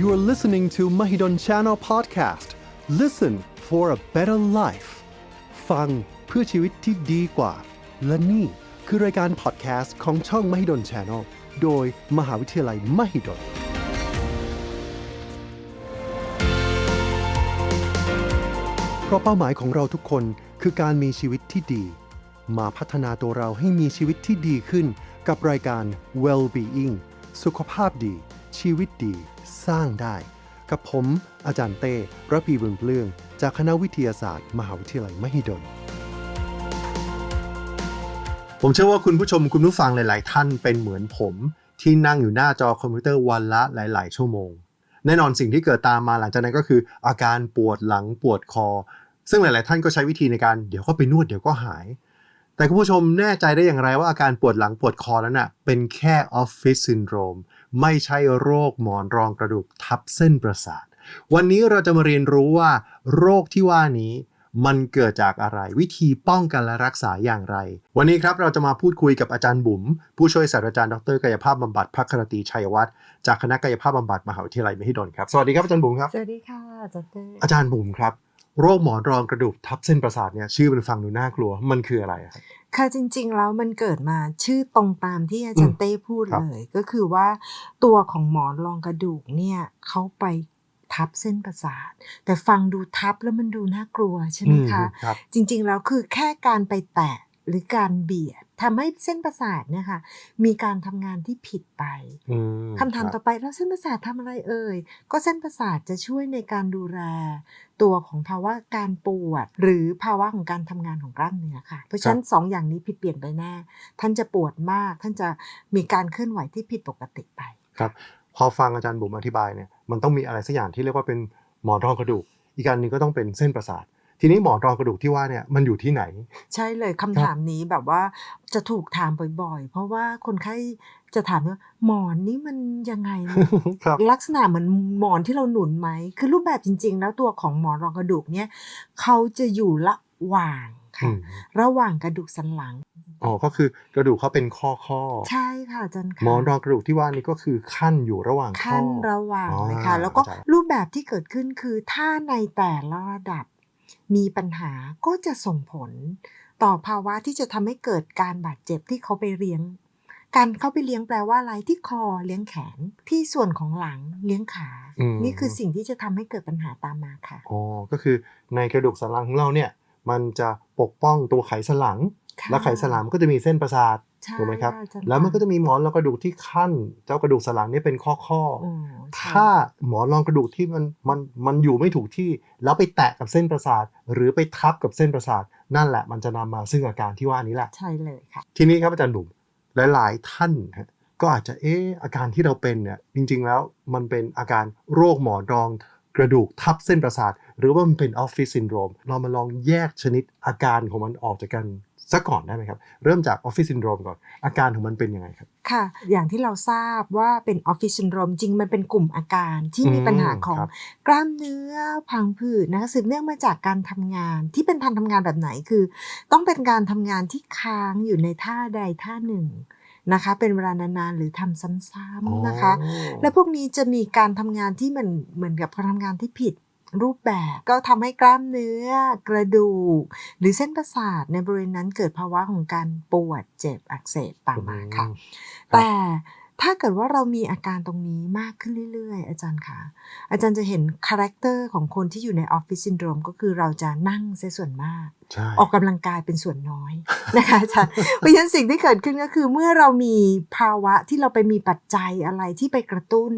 You are listening to Mahidol Channel Podcast. Listen for a better life. ฟังเพื่อชีวิตที่ดีกว่า และนี่คือรายการพอดแคสต์ของช่อง Mahidol Channel โดยมหาวิทยาลัย Mahidol เพราะเป้าหมายของเราทุกคนคือการมีชีวิตที่ดี มาพัฒนาตัวเราให้มีชีวิตที่ดีขึ้น กับรายการ Well-being สุขภาพดี ชีวิตดี สร้างได้ กับผม อาจารย์เต้ระพีบุญเปลือง จากคณะวิทยาศาสตร์ มหาวิทยาลัยมหิดล ผมเชื่อว่าคุณผู้ชมคุณผู้ฟังหลาย ๆ ท่านเป็นเหมือนผม ที่นั่งอยู่หน้าจอคอมพิวเตอร์วันละหลาย ๆ ชั่วโมง แน่นอนสิ่งที่เกิดตามมาหลังจากนั้นก็คือ อาการปวดหลังปวดคอ ซึ่งหลาย ๆ ท่านก็ใช้วิธีในการเดี๋ยวก็ไปนวดเดี๋ยวก็หายแต่คุณผู้ชมแน่ใจได้อย่างไรว่าอาการปวดหลังปวดคอนั้นน่ะเป็นแค่ออฟฟิศซินโดรม ไม่ใช่โรคหมอนรองกระดูกทับเส้นประสาท วันนี้เราจะมาเรียนรู้ว่า โรคที่ว่านี้มันเกิดจากอะไรวิธีป้องกันและรักษาอย่างไร วันนี้ครับเราจะมาพูดคุยกับอาจารย์บุ๋ม ผู้ช่วยศาสตราจารย์ดรกายภาพบำบัดพักรตีชัยวัฒน์จากคณะกายภาพบำบัดมหาวิทยาลัยมหิดลครับสวัสดีครับอาจารย์บุ๋มครับสวัสดีค่ะอาจารย์เต้อาจารย์บุ๋มครับ โรคหมอนรองกระดูกทับเส้นประสาทเนี่ยชื่อมันฟังดูน่ากลัวมันคืออะไรอะครับ ค่ะจริง ๆ แล้วมันเกิดมาชื่อตรงตามที่อาจารอืย์มเต้พูดครับเลย ก็คือว่าตัวของหมอนรองกระดูกเนี่ยเขาไปทับเส้นประสาท แต่ฟังดูทับแล้วมันดูน่ากลัวใช่ไหมคะครับจริง ๆ แล้วคือแค่การไปแตะหรือการเบียด ทำให้เส้นประสาทเนี่ยค่ะมีการทำงานที่ผิดไปอืมคำถามรับต่อไปแล้วเส้นประสาททำอะไรเอ่ย ก็เส้นประสาทจะช่วยในการดูแลตัวของภาวะการปวด หรือภาวะของการทำงานของกล้ามเนื้อค่ะ เพราะฉะนั้นสองอย่างนี้ผิดเปลี่ยนไปแน่ ท่านจะปวดมาก ท่านจะมีการเคลื่อนไหวที่ผิดปกติไป ครับ พอฟังอาจารย์บุ๋มอธิบายเนี่ย มันต้องมีอะไรสักอย่างที่เรียกว่าเป็นหมอนรองกระดูก อีกการหนึงก็ต้องเป็นเส้นประสาท ทีนี้หมอนรองกระดูกที่ว่าเนี่ยมันอยู่ที่ไหน ใช่เลยคำถามนี้แบบว่าจะถูกถามบ่อยๆ เพราะว่าคนไข้จะถามว่าหมอนนี้มันยังไงมันครับลักษณะเหมือนหมอนที่เราหนุนไหม คือรูปแบบจริง ๆ แล้วตัวของหมอนรองกระดูกเนี่ยเขาจะอยู่ระหว่างอืค่ะมระหว่างกระดูกสันหลังอ๋อก็คือกระดูกเขาเป็นข้อข้อ ใช่ค่ะอาจารย์ค่ะหมอนรองกระดูกที่ว่านี้ก็คือขั้นอยู่ระหว่างข้อขั้นระหว่างอ๋อเลยค่ะ แล้วก็เข้าใจรูปแบบที่เกิดขึ้นคือถ้าในแต่ละระดับ มีปัญหาก็จะส่งผล ต่อภาวะที่จะทำให้เกิดการบาดเจ็บที่เขาไปเลี้ยง การเข้าไปเลี้ยงแปลว่าอะไรที่คอเลี้ยงแขนที่ส่วนของหลังเลี้ยงขา อืม นี่คือสิ่งที่จะทำให้เกิดปัญหาตามมาค่ะ อ๋อก็คือในกระดูกสันหลังของเราเนี่ย มันจะปกป้องตัวไขสันหลัง ค่ะและไขสันหลังก็จะมีเส้นประสาทใช่ ถูกไหมครับอาจารย์แล้วมันก็ค่จะมีหมอนรองกระดูกที่ขั้น เจ้ากระดูกสันหลังนี่เป็นข้อข้อโอ้ใช่ถ้าหมอนรองกระดูกที่มันมันมันอยู่ไม่ถูกที่ แล้วไปแตะกับเส้นประสาท หรือไปทับกับเส้นประสาท นั่นแหละมันจะนำมาซึ่งอาการที่ว่านี้แหละใช่เลยค่ะทีนี้ครับอาจารย์บุ๋มหลาย ๆ ท่านฮะก็อาจจะเอออาการที่เราเป็นเนี่ยจริง ๆ แล้วมันเป็นอาการโรคหมอนรองกระดูกทับเส้นประสาท หรือว่ามันเป็นออฟฟิศซินโดรมเรามาลองแยกชนิดอาการของมันออกจากกัน สักก่อนได้ไหมครับ เริ่มจากออฟฟิศซินโดรมก่อน อาการของมันเป็นยังไงครับ ค่ะ อย่างที่เราทราบว่าเป็นออฟฟิศซินโดรมจริงมันเป็นกลุ่มอาการที่มีอืมปัญหาของครับกล้ามเนื้อพังผืดนะคะสืบเนื่องมาจากการทำงานที่เป็นการทำงานแบบไหนคือ ต้องเป็นการทำงานที่ค้างอยู่ในท่าใดท่าหนึ่งนะคะเป็นเวลานานๆหรือทำซ้ำๆนะคะอ๋อและพวกนี้จะมีการทำงานที่มันเหมือนกับการทำงานที่ผิด รูปแบบก็ทำให้กล้ามเนื้อกระดูก หรือเส้นประสาทในบริเวณนั้นเกิดภาวะของการปวดเจ็บอักเสบตามมาค่ะครับแต่ ถ้าเกิดว่าเรามีอาการตรงนี้มากขึ้นเรื่อย ๆ อาจารย์คะอาจารย์จะเห็นคาแรคเตอร์ของคนที่อยู่ในออฟฟิศซินโดรมก็คือเราจะนั่งเสียส่วนมากใช่ออกกำลังกายเป็นส่วนน้อยนะคะอาจารย์เพราะฉะนั้นสิ่งที่เกิดขึ้นก็คือเมื่อเรามีภาวะที่เราไปมีปัจจัยอะไรที่ไปกระตุ้น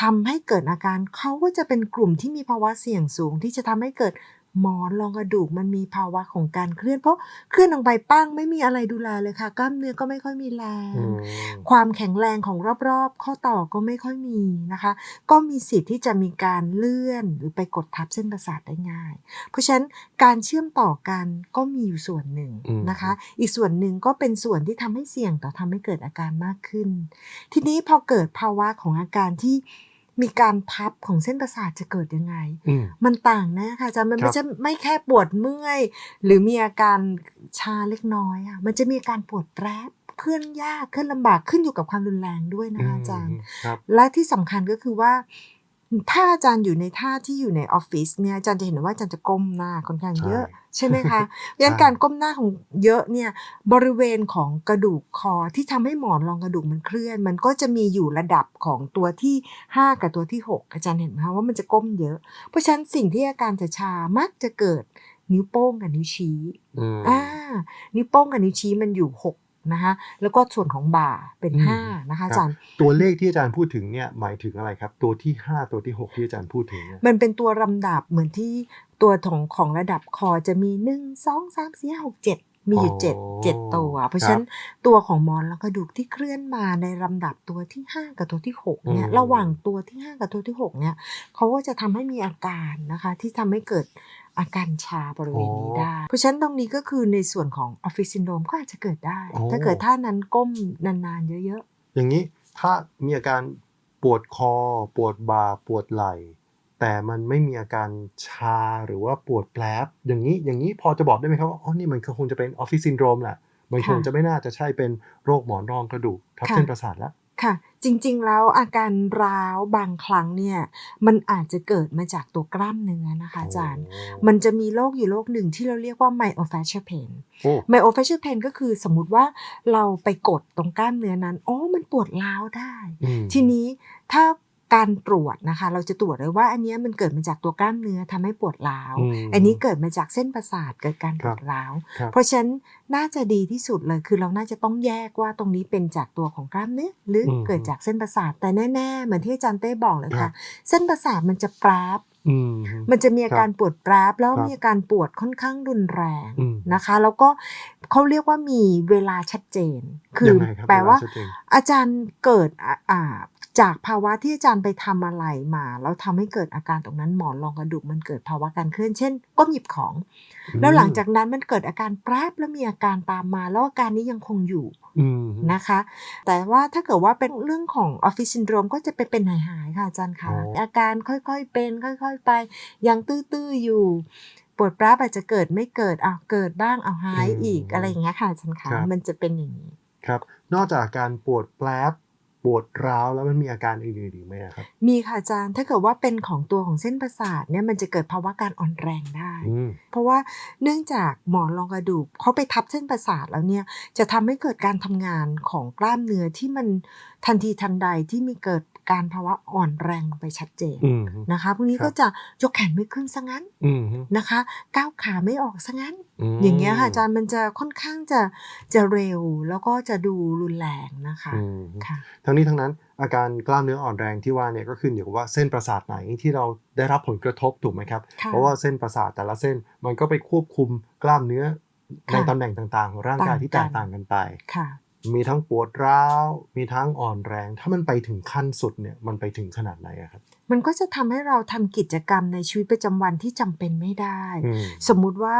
ทำให้เกิดอาการเขาก็จะเป็นกลุ่มที่มีภาวะเสี่ยงสูง ที่จะทำให้เกิด หมอนรองกระดูกมันมีภาวะของการเคลื่อน เพราะเคลื่อนลงไปปั้งไม่มีอะไรดูแลเลยค่ะ กล้ามเนื้อก็ไม่ค่อยมีแรงอืมความแข็งแรงของรอบๆ ข้อต่อก็ไม่ค่อยมีนะคะ ก็มีสิทธิ์ที่จะมีการเลื่อนหรือไปกดทับเส้นประสาทได้ง่าย เพราะฉะนั้นการเชื่อมต่อกันก็มีอยู่ส่วนหนึ่งอืมนะคะ อีกส่วนหนึ่งก็เป็นส่วนที่ทำให้เสี่ยงต่อทำให้เกิดอาการมากขึ้น ทีนี้พอเกิดภาวะของอาการที่ มีการทับของเส้นประสาทจะเกิดยังไงอืมมันต่างนะคะอาจารย์มันครัไม่บใช่ไม่แค่ปวดเมื่อย หรือมีอาการชาเล็กน้อยอะมันจะมีอาการปวดแปรบเคลื่อนยากเคลื่อนลำบากขึ้นอยู่กับความรุนแรงด้วยนะคะอาจารย์ครับและที่สำคัญก็คือว่า ถ้าอาจารย์อยู่ในท่าที่อยู่ในออฟฟิศเนี่ยอาจารย์จะเห็นว่าอาจารย์จะก้มหน้าค่อนข้างเยอะใช่ไหมคะเพราะฉะนั้นการก้มหน้าของเยอะเนี่ยบริเวณของกระดูกคอที่ทำให้หมอนรองกระดูกมันเคลื่อน มันก็จะมีอยู่ระดับของตัวที่ 5 กับตัวที่ 6 อาจารย์เห็นไหมคะว่ามันจะก้มเยอะ เพราะฉะนั้นสิ่งที่อาการจะชามักจะเกิดนิ้วโป้งกับนิ้วชี้อืมอ่านิ้วโป้งกับนิ้วชี้มันอยู่6 นะคะแล้วก็ส่วนของบ่าเป็นอืม5นะคะครับอาจารย์ ตัวเลขที่อาจารย์พูดถึงเนี่ยหมายถึงอะไรครับ ตัวที่ 5 ตัวที่ 6 ที่อาจารย์พูดถึงเนี่ยมันเป็นตัวลำดับเหมือนที่ตัวของของระดับคอจะมี 1 2 3 4 5 6 7 มีอยู่7 7ตัว เพราะฉะนั้นตัวของมอนแล้วกระดูกที่เคลื่อนมาในลำดับตัวที่ 5 กับตัวที่6เนี่ยระหว่างตัวที่ 5 กับตัวที่ 6เนี่ยเขาก็จะทำให้มีอาการนะคะที่ทำให้เกิดอาการชาบริเวณนี้ได้ เพราะฉะนั้นตรงนี้ก็คือในส่วนของออฟฟิศซินโดมก็อาจจะเกิดได้ ถ้าเกิดท่านั้นก้มนานๆเยอะอย่างนี้ถ้ามีอาการปวดคอ ปวดบ่าปวดไหล่ แต่มันไม่มีอาการชาหรือว่าปวดแผลบอย่างนี้อย่างนี้พอจะบอกได้ไหมครับว่าอ๋อนี่มันคงจะเป็นออฟฟิศซินโดรมแหละมันคงจะไม่น่าจะใช่เป็นโรคหมอนรองกระดูกทับเส้นประสาทแล้วๆค่ะ จริงๆแล้วอาการร้าวบางครั้งเนี่ยมันอาจจะเกิดมาจากตัวกล้ามเนื้อนะคะอาจารย์ มันจะมีโรคอยู่โรคหนึ่งที่เราเรียกว่า myofascial pain โอ้ myofascial pain ก็คือสมมุติว่าเราไปกดตรงกล้ามเนื้อนั้นอ๋อมันปวดร้าวได้อืมทีนี้ถ้า การตรวจนะคะ เราจะตรวจเลยว่า อันเนี้ยมันเกิดมาจากตัวกล้ามเนื้อทำให้ปวดร้าวอืมอันนี้เกิดมาจากเส้นประสาทเกิดการปวดร้าวครับเพราะฉะนั้นน่าจะดีที่สุดเลยคือเราน่าจะต้องแยกว่าตรงนี้เป็นจากตัวของกล้ามเนื้อหรืออมเกิดจากเส้นประสาทแต่แน่ๆเหมือนที่อาจารย์เต้บอกเลยครัค่ะบเส้นประสาทมันจะปราบอื มมันจะมีอาการปวดปราบแล้วครับมีอาการปวดค่อนข้างรุนแรงอืมนะคะ แล้วก็เขาเรียกว่ามีเวลาชัดเจน คือยังไงครับแปลว่าเชัดเจนอาจารย์เกิดอ่าอ่าจากภาวะที่อาจารย์ไปทำอะไรมาแล้วทำให้เกิดอาการตรงนั้นหมอนรองกระดูกมันเกิดภาวะการเคลื่อนเช่นก้มหยิบของ แล้วหลังจากนั้นมันเกิดอาการปราบแล้วมีอาการตามมา แล้วอาการนี้ยังคงอยู่อืมนะคะ แต่ว่าถ้าเกิดว่าเป็นเรื่องของออฟฟิศซินโดรมก็จะไปเป็นหายๆค่ะอาจารย์คะอ๋อออาการค่อยๆเป็น ค่อยๆไป ยังตื้อๆอยู่ปวดปราบอาจจะเกิดไม่เกิดอ้าวเกิดบ้างเอาหายอีกอะไรอย่างเงี้ยค่ะอาจารย์คะมันจะเป็นอย่างนี้ครับ นอกจากอาการปวดแผลบปวดร้าวแล้วมันมีอาการอื่นๆอีกไหมครับ มีค่ะอาจารย์ถ้าเกิดว่าเป็นของตัวของเส้นประสาทเนี่ยมันจะเกิดภาวะการอ่อนแรงได้อืมเพราะว่าเนื่องจากหมอนรองกระดูกเขาไปทับเส้นประสาทแล้วเนี่ยจะทำให้เกิดการทำงานของกล้ามเนื้อที่มันทันทีทันใดที่มีเกิด การภาวะอ่อนแรงลงไปชัดเจนอืมนะคะพวกนี้ครับก็จะยกแขนไม่ขึ้นซะงั้นอืมนะคะก้าวขาไม่ออกซะงั้นมอย่างเงี้ยค่ะอาจารย์มันจะค่อนข้างจะจะเร็วแล้วก็จะดูรุนแรงนะคะอืมค่ะทั้งนี้ทั้งนั้นอาการกล้ามเนื้ออ่อนแรงที่ว่าเนี่ยก็ขึ้นอยู่กับว่าเส้นประสาทไหนที่เราได้รับผลกระทบถูกไหมครับค่ะเพราะว่าเส้นประสาทแต่ละเส้นมันก็ไปควบคุมกล้ามเนื้อในค่ะตำแหน่งต่างๆ ของร่างกายต่างที่แตกกันต่างกันไปค่ะ มีทั้งปวดร้าว มีทั้งอ่อนแรง ถ้ามันไปถึงขั้นสุดเนี่ย มันไปถึงขนาดไหนอะครับ มันก็จะทำให้เราทำกิจกรรมในชีวิตประจำวันที่จำเป็นไม่ได้อืมสมมุติว่า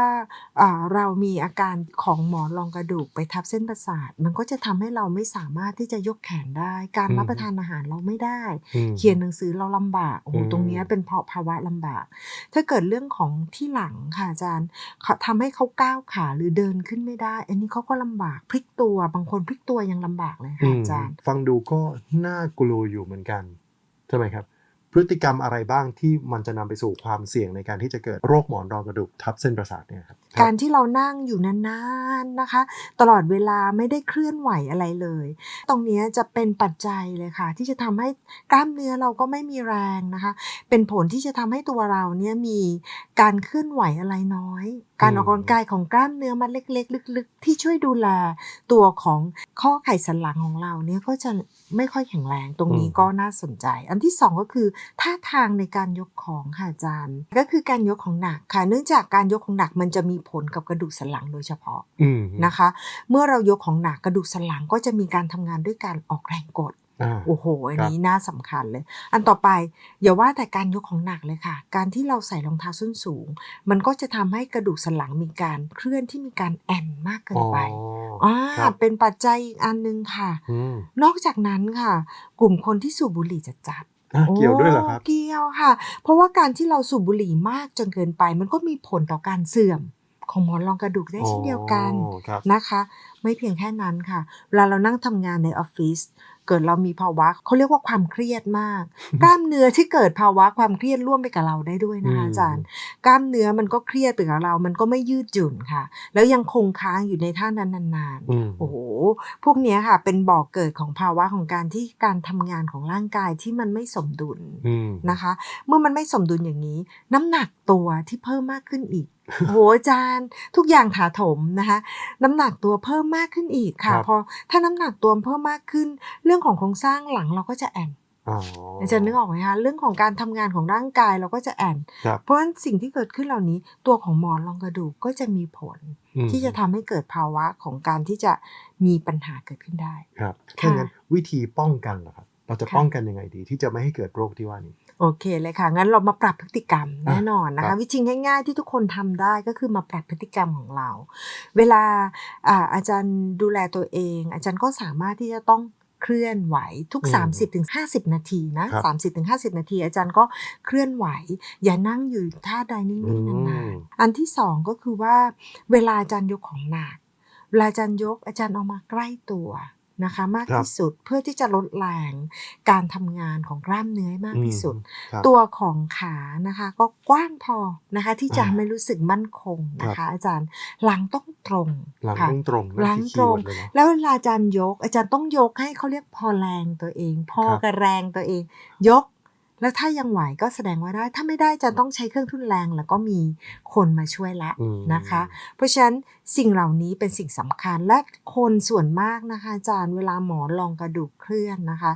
อ่าเรามีอาการของหมอนรองกระดูกไปทับเส้นประสาท มันก็จะทำให้เราไม่สามารถที่จะยกแขนได้ การอืมรับประทานอาหารเราไม่ได้อืมเขียนหนังสือเราลำบากโอ้โหอืมตรงเนี้ยเป็นเพราะภาวะลำบาก ถ้าเกิดเรื่องของที่หลังค่ะอาจารย์เขาทำให้เขาก้าวขาหรือเดินขึ้นไม่ได้ อันนี้เขาก็ลำบากพลิกตัวบางคนพลิกตัวยังลำบากเลยอืค่ะมอาจารย์ ฟังดูก็น่ากลัวอยู่เหมือนกันใช่ไหมครับ พฤติกรรมอะไรบ้างที่มันจะนำไปสู่ความเสี่ยงในการที่จะเกิดโรคหมอนรองกระดูกทับเส้นประสาทเนี่ยครับการที่เรานั่งอยู่นานๆนะคะ ตลอดเวลาไม่ได้เคลื่อนไหวอะไรเลย ตรงนี้จะเป็นปัจจัยเลยค่ะ ที่จะทำให้กล้ามเนื้อเราก็ไม่มีแรงนะคะ เป็นผลที่จะทำให้ตัวเราเนี่ยมีการเคลื่อนไหวอะไรน้อย การออกกำลังกายของกล้ามเนื้อมัดเล็ก ๆ ลึก ๆ ที่ช่วยดูแลตัวของข้อไขสันหลังของเราเนี่ยก็จะไม่ค่อยแข็งแรงตรงนี้ก็น่าสนใจ อันที่สองก็คือท่าทางในการยกของค่ะอาจารย์ ก็คือการยกของหนักค่ะ เนื่องจากการยกของหนักมันจะมีผลกับกระดูกสันหลังโดยเฉพาะอืมนะคะ เมื่อเรายกของหนักกระดูกสันหลังก็จะมีการทำงานด้วยการออกแรงกดอ่าโอ้โห อันครับนี้น่าสำคัญเลย อันต่อไปอย่าว่าแต่การยกของหนักเลยค่ะ การที่เราใส่รองเท้าส้นสูง มันก็จะทำให้กระดูกสันหลังมีการเคลื่อนที่มีการแอนมากเกินไปอ๋ออ่าครับเป็นปัจจัยอีกอันหนึงค่ะอืมนอกจากนั้นค่ะ กลุ่มคนที่สูบบุหรี่จัดจัดอะ เกี่ยวด้วยเหรอครับโเกี่ยวค่ะ เพราะว่าการที่เราสูบบุหรี่มากจนเกินไป มันก็มีผลต่อการเสื่อมของหมอนรองกระดูกได้เช่นเดียวกันอ๋อครับนะคะ ไม่เพียงแค่นั้นค่ะเวลาเรานั่งทำงานในออฟฟิศ เกิดเรามีภาวะเขาเรียกว่าความเครียดมาก กล้ามเนื้อที่เกิดภาวะความเครียดร่วมไปกับเราได้ด้วยนะคะอืมอาจารย์ กล้ามเนื้อมันก็เครียดไปกับเรา มันก็ไม่ยืดหยุ่นค่ะ แล้วยังคงค้างอยู่ในท่านั้นนานๆอืมโอ้โห พวกเนี้ยค่ะเป็นบ่อกเกิดของภาวะของการที่การทำงานของร่างกายที่มันไม่สมดุลอืมนะคะ เมื่อมันไม่สมดุลอย่างนี้ น้ำหนักตัวที่เพิ่มมากขึ้นอีกโอ้โหอาจารย์ทุกอย่างถาโถมนะคะ น้ำหนักตัวเพิ่มมากขึ้นอีกค่ะ ครับ พอถ้าน้ำหนักตัวเพิ่มมากขึ้น เรื่องของโครงสร้างหลังเราก็จะแอนอ๋ออาจารย์นึกออกไหมคะเรื่องของการทำงานของร่างกายเราก็จะแอนครับเพราะฉะนั้นสิ่งที่เกิดขึ้นเหล่านี้ ตัวของหมอนรองกระดูกก็จะมีผล อืมที่จะทำให้เกิดภาวะของการที่จะมีปัญหาเกิดขึ้นได้ ครับค่ะถ้างั้นวิธีป้องกันล่ะครับ เราจะค่ะ ป้องกันยังไงดี ที่จะไม่ให้เกิดโรคที่ว่านี้ โอเคเลยค่ะ งั้นเรามาปรับพฤติกรรมอะแน่นอนนะครัคะบวิธีง่าย ๆ ที่ทุกคนทำได้ก็คือมาปรับพฤติกรรมของเรา เวลาอ่าอาจารย์ดูแลตัวเอง อาจารย์ก็สามารถที่จะต้องเคลื่อนไหวทุกอืม30-50 นาทีนะครับ30-50 นาที อาจารย์ก็เคลื่อนไหว อย่านั่งอยู่ท่าใดนิ่งๆนานๆอันที่สองก็คือว่าเวลาอาจารย์ยกของหนักเวลาอาจารย์ยกอาจารย์เอามาใกล้ตัว นะคะมากครับที่สุดเพื่อที่จะลดแรงการทำงานของกล้ามเนื้อให้มากที่สุดอืมครับตัวของขานะคะก็กว้างพอนะคะที่จะอ่าไม่รู้สึกมั่นคงนะครัคะบอาจารย์หลังต้องตรงหลังค่ะต้องตรงนั่นหลังคือคีตย์รงเวิร์ดเลยเนาะแล้วเวลาอาจารย์ยก อาจารย์ต้องยกให้เขาเรียกพอแรงตัวเอง พอครับกับแรงตัวเอง ยก แล้วถ้ายังไหวก็แสดงว่าได้ ถ้าไม่ได้อาจะต้องใช้เครื่องทุนแรงแล้วก็มีคนมาช่วยละอืมนะคะ เพราะฉะนั้นสิ่งเหล่านี้เป็นสิ่งสำคัญและคนส่วนมากนะคะอาจารย์เวลาหมอนรองกระดูกเคลื่อนนะคะ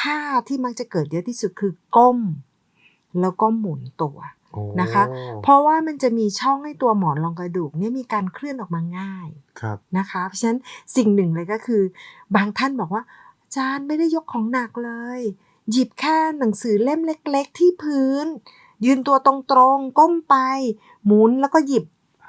ท่าที่มักจะเกิดเยอะที่สุดคือก้ม แล้วก็หมุนตัวโอ้นะคะ เพราะว่ามันจะมีช่องให้ตัวหมอนรองกระดูกเนี่ยมีการเคลื่อนออกมาง่ายครับนะคะ เพราะฉะนั้นสิ่งหนึ่งเลยก็คือ บางท่านบอกว่าอาจารย์ไม่ได้ยกของหนักเลย หยิบแค่หนังสือเล่มเล็ก ๆ ที่พื้น ยืนตัวตรงๆ ก้มไป หมุนแล้วก็หยิบ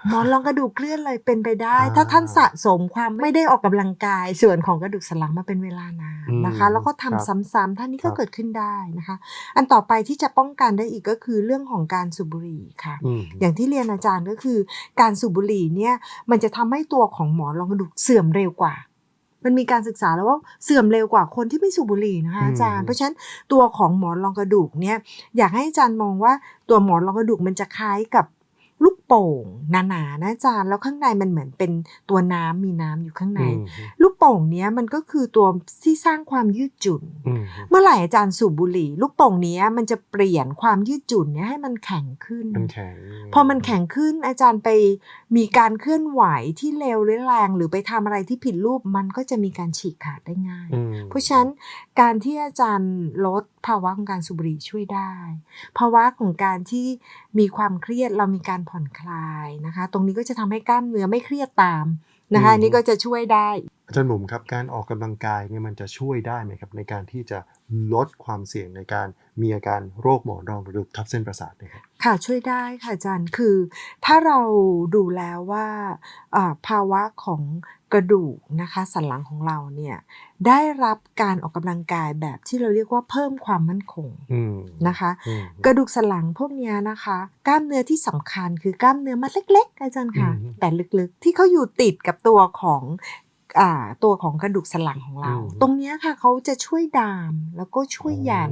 หมอนรองกระดูกเคลื่อนเลยเป็นไปได้อ่าถ้าท่านสะสมความไม่ได้ออกกำลังกาย ส่วนของกระดูกสันหลังมาเป็นเวลานานนะคะอืมแล้วก็ทำครับซ้ำๆท่านนี้ก็ครับเกิดขึ้นได้นะคะ อันต่อไปที่จะป้องกันได้อีกก็คือเรื่องของการสูบบุหรี่ค่ะอืมอย่างที่เรียนอาจารย์ก็คือ การสูบบุหรี่เนี่ยมันจะทำให้ตัวของหมอนรองกระดูกเสื่อมเร็วกว่า มันมีการศึกษาแล้วว่าเสื่อมเร็วกว่าคนที่ไม่สูบบุหรี่นะคะอืมอาจารย์ เพราะฉะนั้นตัวของหมอนรองกระดูกเนี่ยอยากให้อาจารย์มองว่าตัวหมอนรองกระดูกมันจะคล้ายกับ ลูกโป่งหนาๆนะอาจารย์แล้วข้างในมันเหมือนเป็นตัวน้ำมีน้ำอยู่ข้างในอืมลูกโป่งเนี้ยมันก็คือตัวที่สร้างความยืดหยุ่นอืมเมื่อไหร่อาจารย์สูบบุหรี่ ลูกโป่งเนี้ยมันจะเปลี่ยนความยืดหยุ่นเนี้ยให้มันแข็งขึ้นมันแข็งพอมันแข็งขึ้นอาจารย์ไปมีการเคลื่อนไหวที่เร็วหรือแรง หรือไปทำอะไรที่ผิดรูปมันก็จะมีการฉีกขาดได้ง่ายอืมเพราะฉะนั้นการที่อาจารย์ลดภาวะของการสูบบุหรี่ช่วยได้ ภาวะของการที่มีความเครียดเรามีการผ่อนคลายนะคะ ตรงนี้ก็จะทำให้กล้ามเนื้อไม่เครียดตามนะคะอันนี้ก็จะช่วยได้ อาจารย์หมุมครับการออกกำลังกายเนี่ยมันจะช่วยได้ไหมครับ ในการที่จะลดความเสี่ยงในการมีอาการโรคหมอนรองกระดูกทับเส้นประสาทเนะครับค่ะช่วยได้ค่ะอาจารย์คือถ้าเราดูแล้วว่าอ่าภาวะของ กระดูกนะคะ สันหลังของเราเนี่ยได้รับการออกกำลังกายแบบที่เราเรียกว่าเพิ่มความมั่นคงอืมนะคะอืมกระดูกสันหลังพวกเนี้ยนะคะ กล้ามเนื้อที่สำคัญคือกล้ามเนื้อมัดเล็ก ๆ อาจารย์ค่ะอืมแต่ลึกๆ ที่เขาอยู่ติดกับตัวของอ่าตัวของกระดูกสันหลังของเราอืมตรงเนี้ยค่ะเขาจะช่วยดามแล้วก็ช่วยยัน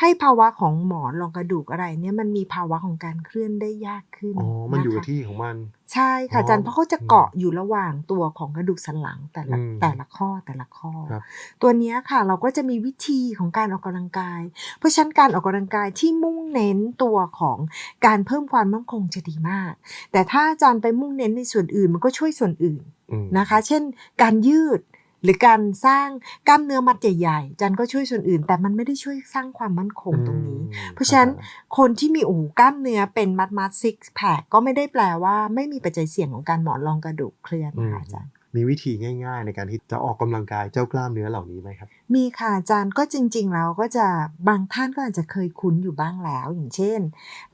ให้ภาวะของหมอนรองกระดูกอะไรเนี่ยมันมีภาวะของการเคลื่อนได้ยากขึ้นอ๋อมันอยู่นะคะที่ของมัน ใช่ค่ะอาจารย์อ๋อเพราะเขาจะเกาะอยู่ระหว่างตัวของกระดูกสันหลังแต่ละอืมแต่ละข้อแต่ละข้อครับตัวเนี้ยค่ะเราก็จะมีวิธีของการออกกำลังกาย เพราะฉะนั้นการออกกำลังกายที่มุ่งเน้นตัวของการเพิ่มความมั่นคงจะดีมาก แต่ถ้าอาจารย์ไปมุ่งเน้นในส่วนอื่นมันก็ช่วยส่วนอื่นอืมนะคะ เช่น การยืด หรือการสร้างกล้ามเนื้อมัดใหญ่ๆอาจันก็ช่วยส่วนอื่น แต่มันไม่ได้ช่วยสร้างความมั่นคงตรงนี้อืมเพราะฉะนั้นคนที่มีโอ้โหกล้ามเนื้อเป็นมัดมัดซิกแพคก็ไม่ได้แปลว่าไม่มีปัจจัยเสี่ยงของการหมอนรองกระดูกเคลื่อนอืนะมคะอาจารย์มีวิธีง่าย ๆ ในการที่จะออกกำลังกายเจ้ากล้ามเนื้อเหล่านี้ไหมครับมีค่ะอาจารย์ก็จริง ๆ แล้วก็จะบางท่านก็อาจจะเคยคุ้นอยู่บ้างแล้ว อย่างเช่น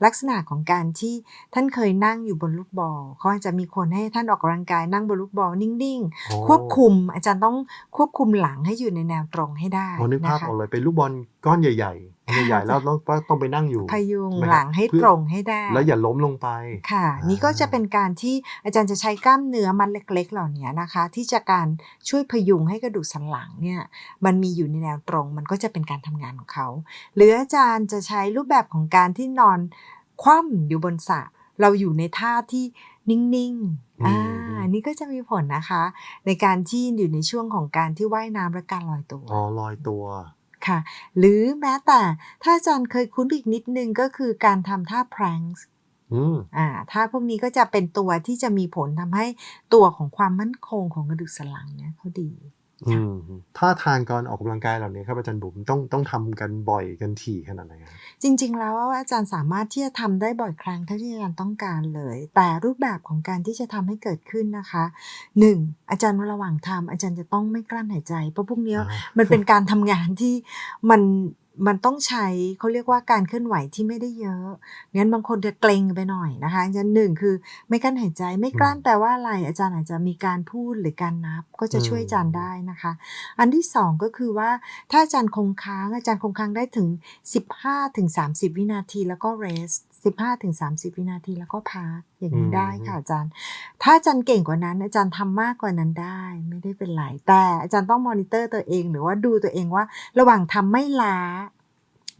ลักษณะของการที่ท่านเคยนั่งอยู่บนลูกบอลเขาอาจจะมีคนให้ท่านออกกำลังกายนั่งบนลูกบอลนิ่งอ๋อๆควบคุม อาจารย์ต้องควบคุมหลังให้อยู่ในแนวตรงให้ได้อ๋อนึกภาพนะคะออกเลยเป็นลูกบอลก้อนใหญ่ ๆ ใหญ่ๆแล้วต้องต้องไปนั่งอยู่ พยุงใช่ไมครับหลังให้เพื่อตรงให้ได้ แล้วอย่าล้มลงไปค่ะอ่านี่นี่ก็จะเป็นการที่อาจารย์จะใช้กล้ามเนื้อมัดเล็ก ๆ เหล่านี้นะคะ ที่จะการช่วยพยุงให้กระดูกสันหลังเนี่ยมันมีอยู่ในแนวตรง มันก็จะเป็นการทำงานของเขา หรืออาจารย์จะใช้รูปแบบของการที่นอนคว่ำอยู่บนสระเราอยู่ในท่าที่นิ่งๆ อ่าอืมอันนี้ก็จะมีผลนะคะ ในการที่อยู่ในช่วงของการที่ว่ายน้ำและการลอยตัว อ๋อ ลอยตัวค่ะ หรือแม้แต่ถ้าอาจารย์เคยคุ้นอีกนิดนึงก็คือการทำท่า pranks อืมอ่าท่าพวกนี้ก็จะเป็นตัวที่จะมีผลทำให้ตัวของความมั่นคงของกระดูกสันหลังเนี่ยเขาดี อืมถ้าทางการออกกำลังกายเหล่านี้ครับอาจารย์บุ๋มต้องต้องทำกันบ่อยกันถี่ขนาดไหนครับจริง ๆ แล้วอาจารย์สามารถที่จะทำได้บ่อยครั้งเท่าที่อาจารย์ต้องการเลย แต่รูปแบบของการที่จะทำให้เกิดขึ้นนะคะหนึ่งอาจารย์ระหว่างทำอาจารย์จะต้องไม่กลั้นหายใจเพราะพวกเนี้ยอ่ามันเป็นการทำงานที่มัน มันต้องใช้เขาเรียกว่าการเคลื่อนไหวที่ไม่ได้เยอะงั้นบางคนจะเกรงไปหน่อยนะคะอาจารย์หนึ่งคือไม่กลั้นหายใจไม่กลั้นแปลว่าอะไรอาจารย์อาจจะมีการพูดหรือการนับก็จะช่วยอาจารย์ได้นะคะ อันที่สองก็คือว่าถ้าอาจารย์คงค้างอาจารย์คงค้างได้ถึง 15ถึง30 วินาทีแล้วก็ rest 15ถึง30 วินาทีแล้วก็พักอย่างนี้อืมได้ค่ะอาจารย์ ถ้าอาจารย์เก่งกว่านั้น อาจารย์ทำมากกว่านั้นได้ ไม่ได้เป็นไรแต่อาจารย์ต้องมอนิเตอร์ตัวเอง หรือว่าดูตัวเองว่า ระหว่างทำไม่ล้า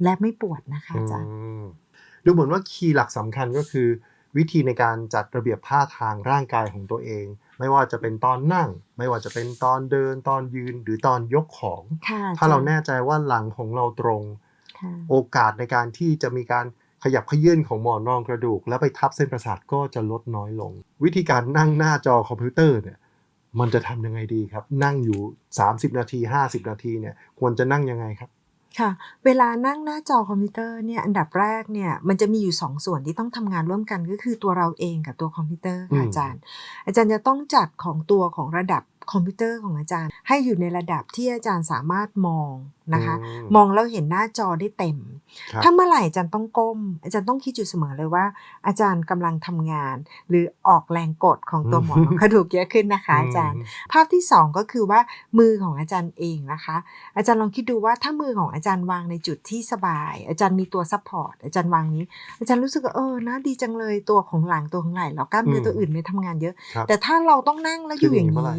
และไม่ปวดนะคะอาจารย์อืมดูเหมือนว่าคีย์หลักสำคัญก็คือ วิธีในการจัดระเบียบท่าทางร่างกายของตัวเอง ไม่ว่าจะเป็นตอนนั่ง ไม่ว่าจะเป็นตอนเดินตอนยืนหรือตอนยกของค่ะอจย์ถ้าเราแน่ใจว่าหลังของเราตรงค่ะโอกาสในการที่จะมีการ ขยับขยื่นของหมอนรองกระดูก แล้วไปทับเส้นประสาทก็จะลดน้อยลง วิธีการนั่งหน้าจอคอมพิวเตอร์เนี่ยมันจะทำยังไงดีครับ นั่งอยู่ 30 นาที 50 นาทีเนี่ยควรจะนั่งยังไงครับค่ะเวลานั่งหน้าจอคอมพิวเตอร์เนี่ยอันดับแรกเนี่ยมันจะมีอยู่สองส่วนที่ต้องทำงานร่วมกันก็คือตัวเราเองกับตัวคอมพิวเตอร์อืค่ะมอาจารย์ อาจารย์จะต้องจัดของตัวของระดับ คอมพิวเตอร์ของอาจารย์ ให้อยู่ในระดับที่อาจารย์สามารถมองนะคะ มองแล้วเห็นหน้าจอได้เต็มครับถ้าเมื่อไหร่อาจารย์ต้องก้ม อาจารย์ต้องคิดอยู่เสมอเลยว่า อาจารย์กำลังทำงาน หรือออกแรงกดของตัวหมอนรองกระดูกเยอะขึ้นนะคะ อาจารย์ ภาพที่สองก็คือว่ามือของอาจารย์เองนะคะ อาจารย์ลองคิดดูว่าถ้ามือของอาจารย์วางในจุดที่สบาย อาจารย์มีตัวซัพพอร์ตอาจารย์วางนี้ อาจารย์รู้สึกว่าเออนะดีจังเลยตัวของหลังตัวของไหล่เรากล้ามเนื้อตัวอื่นไม่ทำงานเยอะครับแต่ถ้าเราต้องนั่งแล้วอยู่อย่างคืออย่างนี้นี้เมื่อไหร่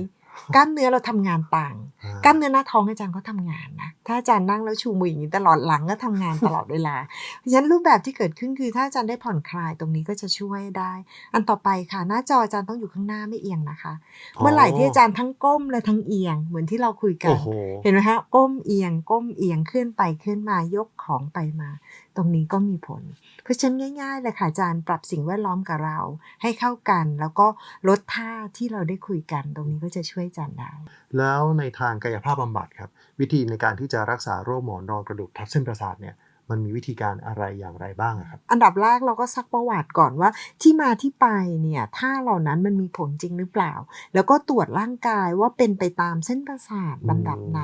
กล้ามเนื้อเราทำงานต่างอ่กล้ามเนื้อหน้าท้องอาจารย์ก็ทำงานนะ ถ้าอาจารย์นั่งแล้วชูมืออย่างนี้ตลอดหลังก็ทำงานตลอดเวลา เพราะฉะนั้นรูปแบบที่เกิดขึ้นคือถ้าอาจารย์ได้ผ่อนคลายตรงนี้ก็จะช่วยได้ อันต่อไปค่ะ หน้าจออาจารย์ต้องอยู่ข้างหน้าไม่เอียงนะคะ เมื่อไหร่ที่อาจารย์ทั้งก้มและทั้งเอียง เหมือนที่เราคุยกัโอ้นโหเห็นไหมฮะก้มเอียง ก้มเอียงขึ้นไปขึ้นมายกของไปมา ตรงนี้ก็มีผล เพราะฉะนั้นง่าย ๆ เลยค่ะอาจารย์ปรับสิ่งแวดล้อมกับเรา ให้เข้ากัน แล้วก็ลดท่าที่เราได้คุยกัน ตรงนี้ก็จะช่วยอาจาได้ แล้วในทางกายภาพบำบัดครับ วิธีในการที่จะรักษาโรคหมอนรองกระดูกทับเส้นประสาทเนี่ย มันมีวิธีการอะไรอย่างไรบ้างอะครับ อันดับแรกเราก็ซักประวัติก่อนว่า ที่มาที่ไปเนี่ยถ้าเหล่านั้นมันมีผลจริงหรือเปล่า แล้วก็ตรวจร่างกายว่าเป็นไปตามเส้นประสาทอืมลำดับไหน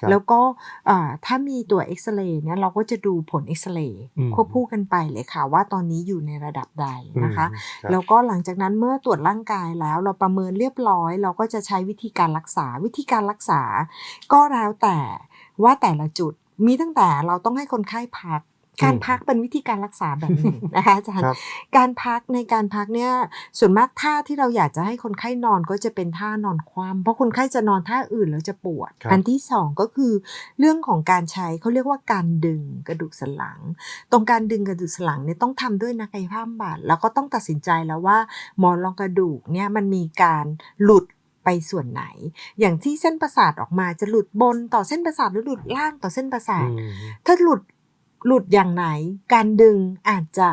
ครับแล้วก็อ่าถ้ามีตัวเอ็กซเรย์เนี่ยเราก็จะดูผลเอ็กซเรย์อืมควบคู่กันไปเลยค่ะว่าตอนนี้อยู่ในระดับใดนะคะอืมครับแล้วก็หลังจากนั้นเมื่อตรวจร่างกายแล้วเราประเมินเรียบร้อย เราก็จะใช้วิธีการรักษาวิธีการรักษา ก็แล้วแต่ว่าแต่ละจุด มีตั้งแต่เราต้องให้คนไข้พัก การพักเป็นวิธีการรักษาแบบหนึ่งนะคะอาจารย์ครับการพักในการพักเนี่ยส่วนมากท่าที่เราอยากจะให้คนไข้นอนก็จะเป็นท่านอนคว่ำเพราะคนไข้จะนอนท่าอื่นแล้วจะปวดครับอันที่สองก็คือเรื่องของการใช้เขาเรียกว่าการดึงกระดูกสันหลัง ตรงการดึงกระดูกสันหลังเนี่ยต้องทำด้วยนักกายภาพบำบัดแล้วก็ต้องตัดสินใจแล้วว่าหมอนรองกระดูกเนี่ยมันมีการหลุด ไปส่วนไหน อย่างที่เส้นประสาทออกมาจะหลุดบนต่อเส้นประสาทหรือหลุดล่างต่อเส้นประสาทอืมถ้าหลุดหลุดอย่างไหน การดึงอาจจะ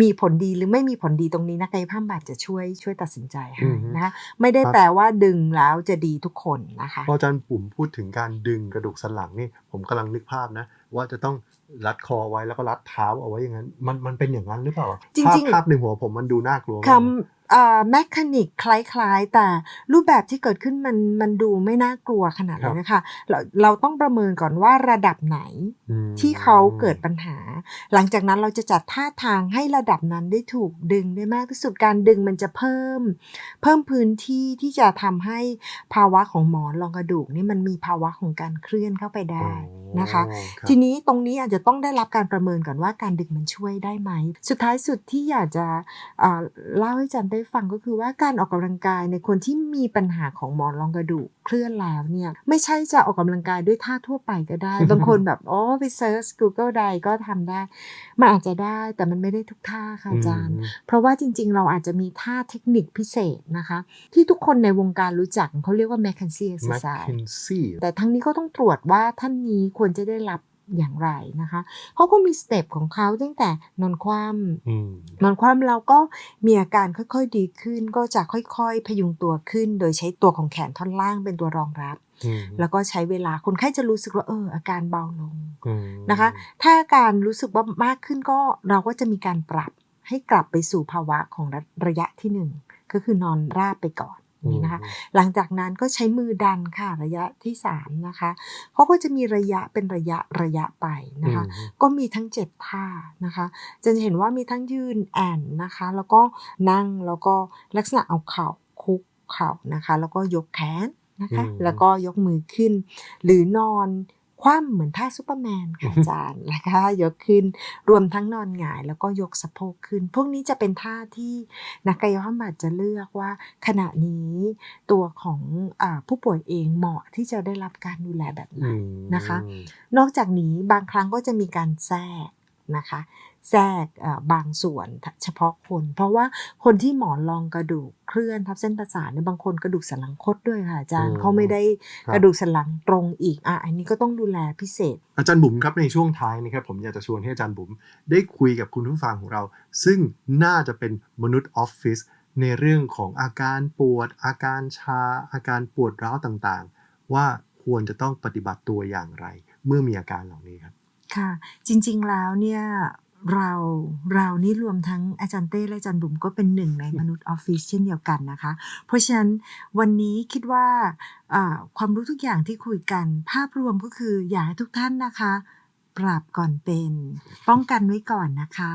มีผลดีหรือไม่มีผลดีตรงนี้นักกายภาพบำบัดจะช่วยช่วยตัดสินใจให้อืมนะคะไม่ได้ครับแปลว่าดึงแล้วจะดีทุกคนนะคะพออาจารย์ปุ่มพูดถึงการดึงกระดูกสันหลังนี่ผมกำลังนึกภาพนะ ว่าจะต้องรัดคอไว้แล้วก็รัดเท้าเอาไว้อย่างนั้น มันมันเป็นอย่างนั้นหรือเปล่าจริงๆภาพภาพในหัวผมมันดูน่ากลัวมากคำ แมคานิกคล้ายๆ แต่รูปแบบที่เกิดขึ้นมันมันดูไม่น่ากลัวขนาดนั้นนะคะเราเราต้องประเมินก่อนว่าระดับไหนอืมที่เขาเกิดปัญหา หลังจากนั้นเราจะจัดท่าทางให้ระดับนั้นได้ถูกดึงได้มากที่สุดการดึงมันจะเพิ่ม เพิ่มพื้นที่ที่จะทำให้ภาวะของหมอนรองกระดูกนี่มันมีภาวะของการเคลื่อนเข้าไปได้นะคะโอ้รับทีนี้ตรงนี้อาจจะต้องได้รับการประเมินก่อนว่าการดึงมันช่วยได้ไหมสุดท้ายสุดที่อยากจะเอ่อเล่าให้อาจันได้ได้ฟังก็คือว่าการออกกำลังกายในคนที่มีปัญหาของหมอนรองกระดูกเคลื่อนแล้วเนี่ยไม่ใช่จะออกกำลังกายด้วยท่าทั่วไปก็ได้ บางคนแบบอ๋อไปเซิร์ช Google ใดก็ทำได้ มันอาจจะได้แต่มันไม่ได้ทุกท่าค่ะอาจารย์ เพราะว่าจริง ๆ เราอาจจะมีท่าเทคนิคพิเศษนะคะ ที่ทุกคนในวงการรู้จักเขาเรียกว่า m c k e n z i e แมค exercise เคนซี่แต่ทั้งนี้ก็ต้องตรวจว่าท่านนี้ควรจะได้รับ อย่างไรนะคะเขาก็มีสเต็ปของเขาตั้งแต่นอนคว่ำอืมนอนคว่ำเราก็มีอาการค่อยๆดีขึ้น ก็จะค่อยๆ พยุงตัวขึ้น โดยใช้ตัวของแขนท่อนล่างเป็นตัวรองรับอืมแล้วก็ใช้เวลาคนไข้จะรู้สึกว่าเอออาการเบาลงอืมนะคะ ถ้าอาการรู้สึกว่ามากขึ้นก็เราก็จะมีการปรับให้กลับไปสู่ภาวะของระระยะที่หนึ่งก็คือนอนราบไปก่อน นี่นะคะ หลังจากนั้นก็ใช้มือดันค่ะระยะที่3นะคะเขาก็จะมีระยะเป็นระยะระยะไปนะคะอืมก็มีทั้ง 7 ท่านะคะ จะเห็นว่ามีทั้งยืนแอนนะคะ แล้วก็นั่งแล้วก็ลักษณะเอาเข่าคุกเข่านะคะ แล้วก็ยกแขนนะคะอืมแล้วก็ยกมือขึ้น หรือนอน คว่ำเหมือนท่าซูเปอร์แมนค่ะอาจารย์แล้วก็ยกขึ้นรวมทั้งนอนหงายแล้วก็ยกสะโพกขึ้น พวกนี้จะเป็นท่าที่นักกายภาพบำบัดจะเลือกว่า ขณะนี้ตัวของอาผู้ป่วยเองเหมาะที่จะได้รับการดูแลแบบไหนอืมนะคะ นอกจากนี้บางครั้งก็จะมีการแทรกนะคะ แทรกเอ่อบางส่วนเฉพาะคน เพราะว่าคนที่หมอนรองกระดูกเคลื่อนทับเส้นประสาทเนี่ยบางคนกระดูกสันหลังคดด้วยค่ะอาจารย์อืมเขาไม่ได้ครับกระดูกสันหลังตรงอีกอะอันนี้ก็ต้องดูแลพิเศษ อาจารย์บุ๋มครับในช่วงท้ายนะครับผมอยากจะชวนให้อาจารย์บุ๋มได้คุยกับคุณผู้ฟังของเรา ซึ่งน่าจะเป็นมนุษย์ออฟฟิศในเรื่องของอาการปวด อาการชา อาการปวดร้าวต่างๆ ว่าควรจะต้องปฏิบัติตัวอย่างไร เมื่อมีอาการเหล่านี้ครับค่ะจริงๆแล้วเนี่ย เราเรานี่รวมทั้งอาจารย์เต้และอาจารย์บุ๋มก็เป็นหนึ่งในมนุษย์ออฟฟิศเช่นเดียวกันนะคะ เพราะฉะนั้นวันนี้คิดว่าอ่าความรู้ทุกอย่างที่คุยกัน ภาพรวมก็คืออยากให้ทุกท่านนะคะ ปรับก่อนเป็น ป้องกันไว้ก่อนนะคะ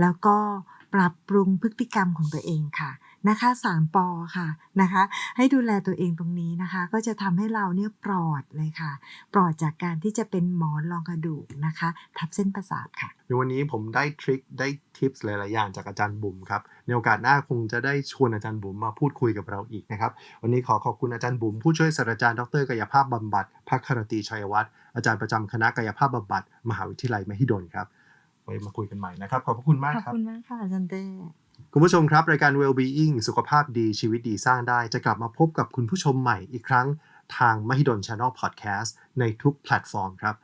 แล้วก็ปรับปรุงพฤติกรรมของตัวเองค่ะ นะคะสามปอค่ะนะคะ ให้ดูแลตัวเองตรงนี้นะคะ ก็จะทำให้เราเนี่ยปลอดเลยค่ะ ปลอดจากการที่จะเป็นหมอนรองกระดูกนะคะ ทับเส้นประสาทค่ะในวันนี้ผมได้ทริคได้ทิปส์หลาย ๆ อย่างจากอาจารย์บุ๋มครับ ในโอกาสหน้าคงจะได้ชวนอาจารย์บุ๋มมาพูดคุยกับเราอีกนะครับ วันนี้ขอขอบคุณอาจารย์บุ๋มผู้ช่วยศาสตราจารย์ดรกายภาพบำบัดพักครตีชัยวัฒน์อาจารย์ประจำคณะกายภาพบำบัดมหาวิทยาลัยมหิดลครับไว้มาคุยกันใหม่นะครับ ขอบพระคุณมากขอบครับคุณมากค่ะอาจารย์เต้ คุณผู้ชมครับ รายการ Well-being สุขภาพดีชีวิตดีสร้างได้ จะกลับมาพบกับคุณผู้ชมใหม่อีกครั้งทาง Mahidol Channel Podcast ในทุกแพลตฟอร์มครับ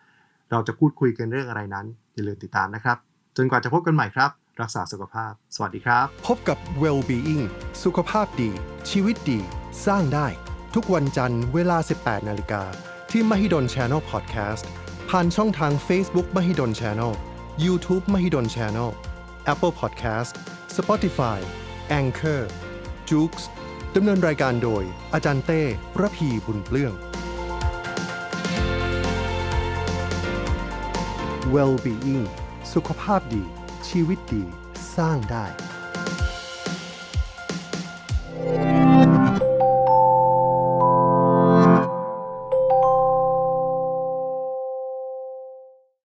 เราจะพูดคุยกันเรื่องอะไรนั้น อย่าลืมติดตามนะครับ จนกว่าจะพบกันใหม่ครับ รักษาสุขภาพ สวัสดีครับ พบกับ Well-being สุขภาพดี ชีวิตดี สร้างได้ ทุกวันจันทร์เวลา 18 นาฬิกาที่ Mahidol Channel Podcast ผ่านช่องทาง Facebook Mahidol Channel YouTube Mahidol Channel Apple Podcast Spotify Anchor j o o x ดำเนินรายการโดย อาจารย์เต้ระพีบุญเปลื้อง Well-being สุขภาพดี ชีวิตดี สร้างได้